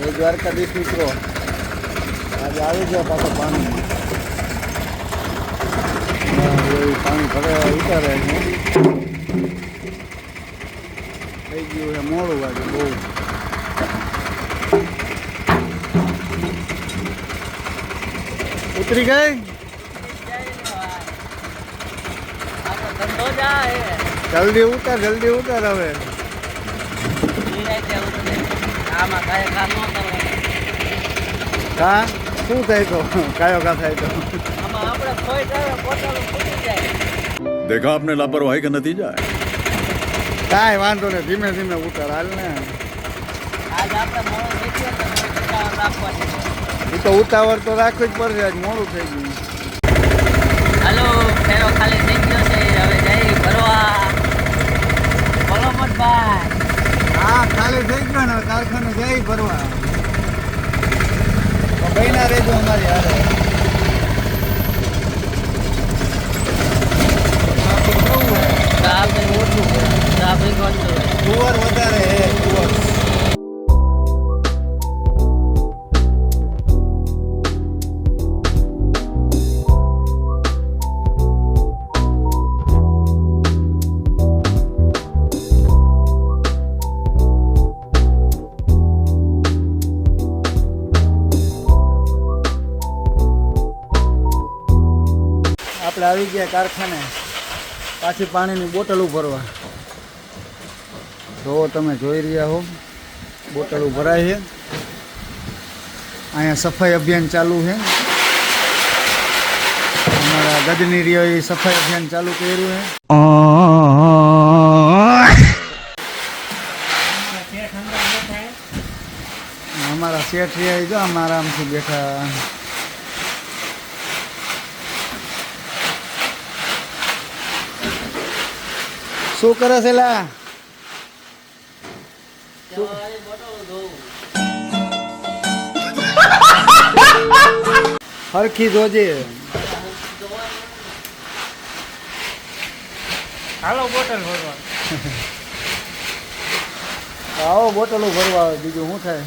એ દ્વારકાધીશ મિત્રો આજે આવી ગયા પાછો પાણી. એ પાણી ભરે ઉતારે છે. થઈ ગયું છે મોડું આજે બહુ. ઉતરી ગઈ? ધંધો જાય જલ્દી ઉતાર જલ્દી ઉતાર હવે. આમાં શું થાય તો? કાયો કા થાય તો? આમાં આપને લાપરવાહી કે નથી જાય? કાંઈ વાંધો નહીં ધીમે ધીમે ઉતાર. હાલ ને. આજ એ તો ઉતાવળ તો રાખવી જ પડશે આજ મોડું થઈ ગયું. હાલો ફેરો ખાલી થઈ ગયો છે હવે ભરવા. બહેના રહેજો અમારી હારે. ટ્રાફિક ઓછું ટ્રાફિક ઓછું વધારે આપણે આવી ગયા કારખાને. પાછી પાણીની બોટલો ભરવા તો તમે, જોઈ રહ્યા હો. બોટલો ભરાય છે. અહીંયા સફાઈ અભિયાન ચાલુ છે. અમારા ગજની રહ્યો એ સફાઈ અભિયાન ચાલુ કર્યું છે. અમારા શેઠ રહ્યા જો આમ આરામથી બેઠા. શું કરે છે લા? હરખી જોજે. હાલો બોટલ ભરવા. આવો બોટલો ભરવા આવે બીજું શું થાય?